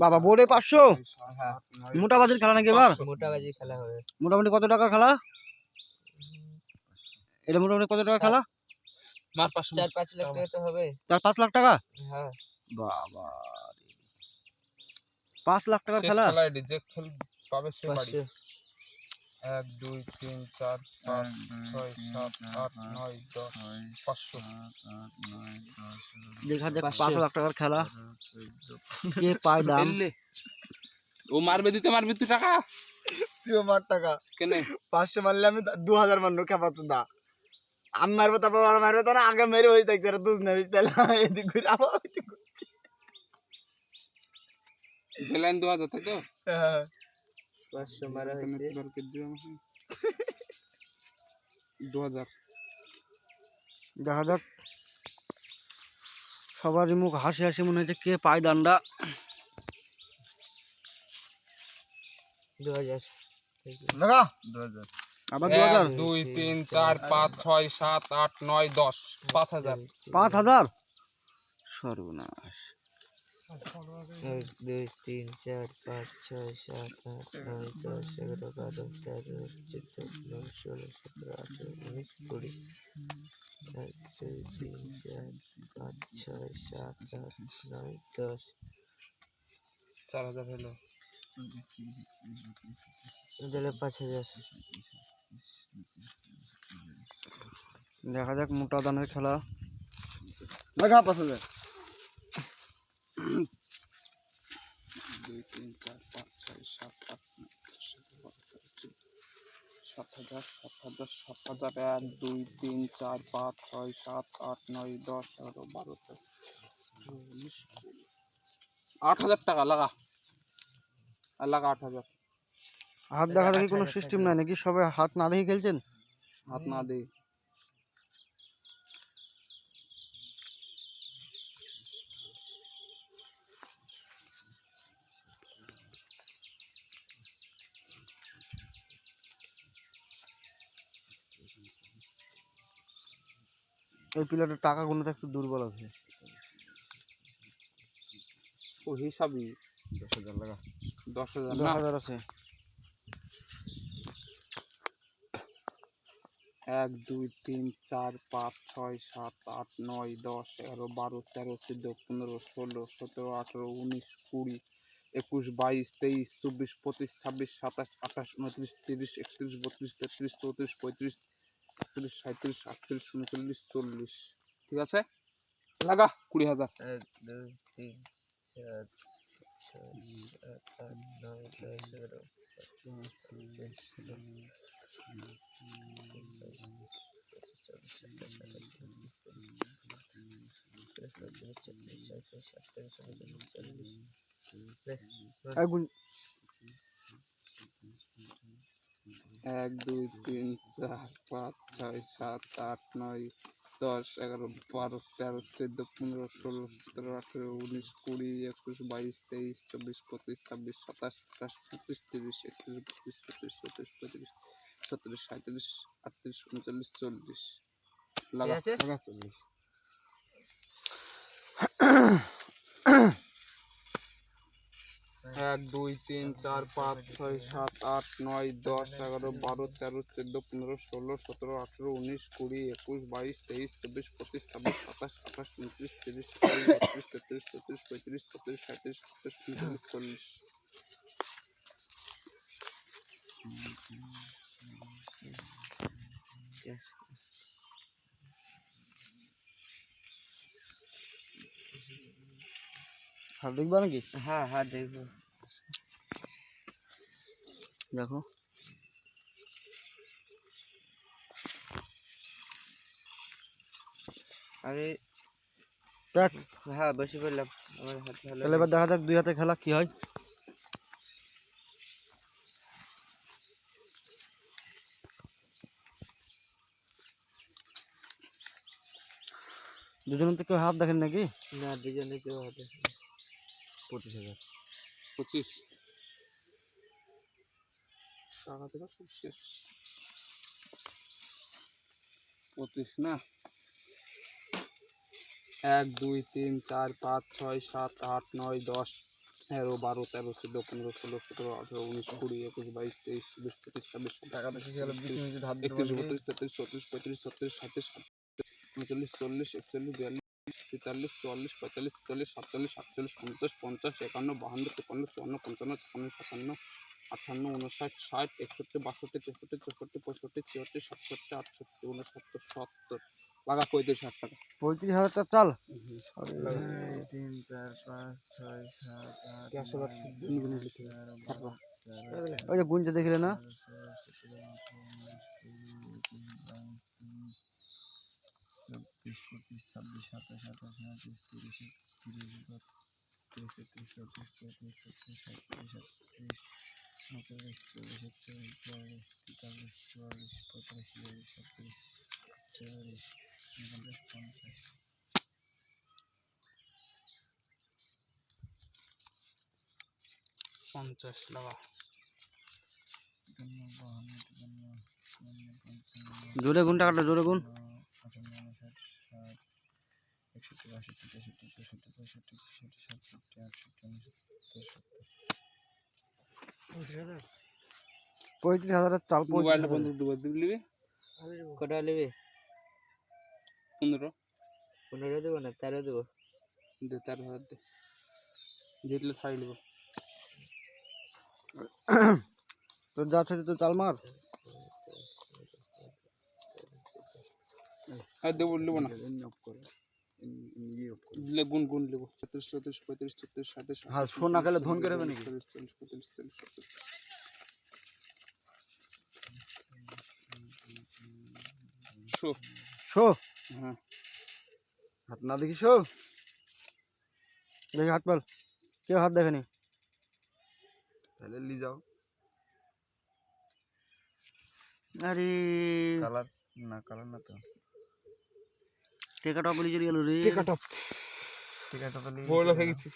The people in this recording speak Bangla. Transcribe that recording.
বাবা বোর্ডে পাঁচশো? মোটা বাজির খেলা নাকি এবার? পাঁচশো। মোটাবাজি খেলা হবে। মোটামুটি কত টাকার খেলা? এটা মোটামুটি কত টাকা খেলা? চার পাঁচ লাখ টাকা তো হবে। চার পাঁচ লাখ টাকা? হ্যাঁ। বাবা পাঁচ লাখ শেষ খেলা? পাবে সে বাড়ি। এক দুই তিন চার পাঁচ ছয় সাত আট নয় দশ পাঁচশো। দেখা যাক পাঁচশো। পাঁচ লাখ টাকার খেলা। কে পায় দাম? ও মারবে দিতে মারবে তুই টাকা। তুই মার টাকা। কেনে? পাঁচশো মারলে আমি দু হাজার মারলো খেপাচ্ছ দা আমি মারবো তারপর ওরা মারবে তো না আগে মেরে হয়ে থাকছে আর দুজ নেবে তাহলে এদিক ঘুরে আবার ওইদিক ঘুরে। বেলাইন দু হাজার তাই তো? হ্যাঁ। পাঁচশো মারা হয়েছে? দু হাজার। দেখা যাক। সবারই মুখ হাসি হাসি মনে হচ্ছে কে পায় দানটা দু হাজার। লাগা দু হাজার। আবার দু হাজার? দুই তিন চার পাঁচ ছয় সাত আট নয় দশ। পাঁচ হাজার। পাঁচ হাজার? সর্বনাশ। এক দুই তিন চার পাঁচ ছয় সাত আট নয় দশ এগারো বারো তেরো চোদ্দ পনেরো ষোলো সতেরো আঠেরো উনিশ কুড়ি এক দুই তিন চার পাঁচ ছয় সাত আট নয় দশ। চার হাজার হলো। তাহলে পাঁচ হাজার। দেখা যাক মোটা দানের খেলা। লাগা পাঁচ হাজার দুই তিন চার পাঁচ ছয় সাত আট নয় দশ এগারো বারো তেরো চোদ্দ হাজার সাত হাজার সাত হাজার এক দুই তিন চার পাঁচ ছয় সাত আট নয় দশ এগারো বারো আট হাজার টাকা লাগা। আর লাগা আট হাজার। হাত দেখা দেখি কোনো সিস্টেম নাই নাকি? সবাই হাত না দেখে খেলছেন? হাত না দিই এই প্লেয়ারের টাকা গুলোতে একটু দুর্বল আছে। ও হিসাবই দশ হাজার লাগা। দশ হাজার দশ হাজার আছে। এক দুই তিন চার পাঁচ ছয় সাত আট নয় দশ এগারো বারো তেরো চোদ্দ পনেরো ষোলো সতেরো আঠেরো উনিশ কুড়ি একুশ বাইশ তেইশ চব্বিশ পঁচিশ ছাব্বিশ সাতাশ আঠাশ উনত্রিশ তিরিশ একত্রিশ বত্রিশ তেত্রিশ চৌত্রিশ পঁয়ত্রিশ ছত্রিশ সাঁত্রিশ আটত্রিশ উনচল্লিশ চল্লিশ ঠিক আছে লাগা কুড়ি হাজার এক দুই তিন দশ এগারো বারো, তেরো, চৌদ্দ, পনেরো, চব্বিশ, সাতাশ, আঠাশ, উনত্রিশ, তিরিশ, পঁয়ত্রিশ, ছত্রিশ, সাঁইত্রিশ, আটত্রিশ, উনচল্লিশ, চল্লিশ। এক দুই তিন চার পাঁচ ছয় সাত আট নয় দশ এগারো বারো তেরো চোদ্দ পনেরো ষোলো সতেরো আঠেরো উনিশ কুড়ি একুশ বাইশ তেইশ চব্বিশ পঁচিশ ছাব্বিশ সাতাশ আঠাশ উনত্রিশ তিরিশ একত্রিশ বত্রিশ তেত্রিশ চৌত্রিশ পঁয়ত্রিশ ছত্রিশ সাঁত্রিশ আটত্রিশ উনচল্লিশ চল্লিশ। লাগা লাগা চল্লিশ এক দুই তিন চার পাঁচ ছয় সাত আট নয় দশ এগারো বারো তেরো চোদ্দ পনেরো ষোলো সতেরো আঠেরো উনিশ কুড়ি একুশ বাইশ তেইশ চব্বিশ পঁচিশ ছাব্বিশ সাতাশ আঠাশ উনত্রিশ তিরিশ একত্রিশ বত্রিশ তেত্রিশ চৌত্রিশ পঁয়ত্রিশ ছত্রিশ সাঁত্রিশ আটত্রিশ উনচল্লিশ চল্লিশ Yes. হাত দেখবা নাকি হ্যাঁ হ্যাঁ দেখব দেখো আরে দেখ হ্যাঁ বসে পড়লাম আমার হাত ভালো তাহলে এবার দেখা যাক দুই হাতে খেলা কি হয় দুজনের তো কেউ হাত দেখেন নাকি না দুজনে কেউ হাতে পঁচিশ হাজার পঁচিশ টাকা থেকে সব শেষ পঁচিশ না এক দুই তিন চার পাঁচ ছয় সাত আট নয় দশ এগারো বারো তেরো চোদ্দ পনেরো ষোলো সতেরো আঠেরো উনিশ কুড়ি একুশ বাইশ তেইশ চব্বিশ পঁচিশ ছাব্বিশ একত্রিশ বত্রিশ তেত্রিশ চৌত্রিশ পঁয়ত্রিশ ছত্রিশ সাঁত্রিশ উনচল্লিশ চল্লিশ একচল্লিশ বিয়াল্লিশ তেতাল্লিশ চুয়াল্লিশ পঁয়তাল্লিশ ছেচল্লিশ সাতচল্লিশ সাতচল্লিশ পঞ্চাশ পঞ্চাশ একান্ন বাহান্ন তিপ্পান্ন চুয়ান্ন পঞ্চান্ন ছাপ্পান্ন সাতান্ন আটান্ন উনষাট ষাট একষট্টি বাষট্টি তেষট্টি চৌষট্টি পঁয়ষট্টি ছিয়াত্তর সাতষট্টি আটষট্টি উনসত্তর সত্তর। লাগা পঁয়ত্রিশ হাজার টাকা। পঁয়ত্রিশ হাজার টাকা চাল। তিন চার পাঁচ ছয় সাত আট ওই যে গুনতে দেখলে না? চব্বিশ পঁচিশ ছাব্বিশ সাতাশ আঠাশ উনত্রিশ তিরিশ একত্রিশ বত্রিশ তেত্রিশ চৌত্রিশ পঁয়ত্রিশ ছত্রিশ সাতত্রিশ আটত্রিশ উনচল্লিশ চল্লিশ একচল্লিশ বিয়াল্লিশ তেতাল্লিশ চুয়াল্লিশ পঁয়তাল্লিশ ছিয়াল্লিশ সাতচল্লিশ চল্লিশ উনপঞ্চাশ পঞ্চাশ পঞ্চাশ লাগা জোরে গুন টাকাটা জোরে ষাট একষট্টি বাষট্টি তেষট্টি চৌষট্টি পঁয়ষট্টি ছেষট্টি সাতষট্টি আটষট্টি উনসত্তর পঁয়ত্রিশ হাজারের চাল মোবাইলটা বন্ধ দুবার দিবি কটা নেবে? পনেরো। পনেরো দেবো না তেরো দেবো। দে তেরো হাজার দে। জিতলে ছাড়ি নেব। তোর যা আছে তো চাল মার। আর দেবো নেব না। দিলে গুন গুন নেব ছত্রিশ চৌত্রিশ পঁয়ত্রিশ ছত্রিশ সাতাশ হ্যাঁ, সোনা ধন করে হবে নাকি? চল্লিশ চল্লিশ পঁয়তাল্লিশ চল্লিশ সত্তর। শো। শো। হ্যাঁ। হাত না দেখিস ও? দেখি হাত পাল কেউ হাত দেখেনি? তাহলে লি যাও। আরে। কালার না কালার না তো। টেকাটা বলি চলে গেল রে। টেকাটপ। টেকাটপ তাহলে বড় লোক হয়ে গেছি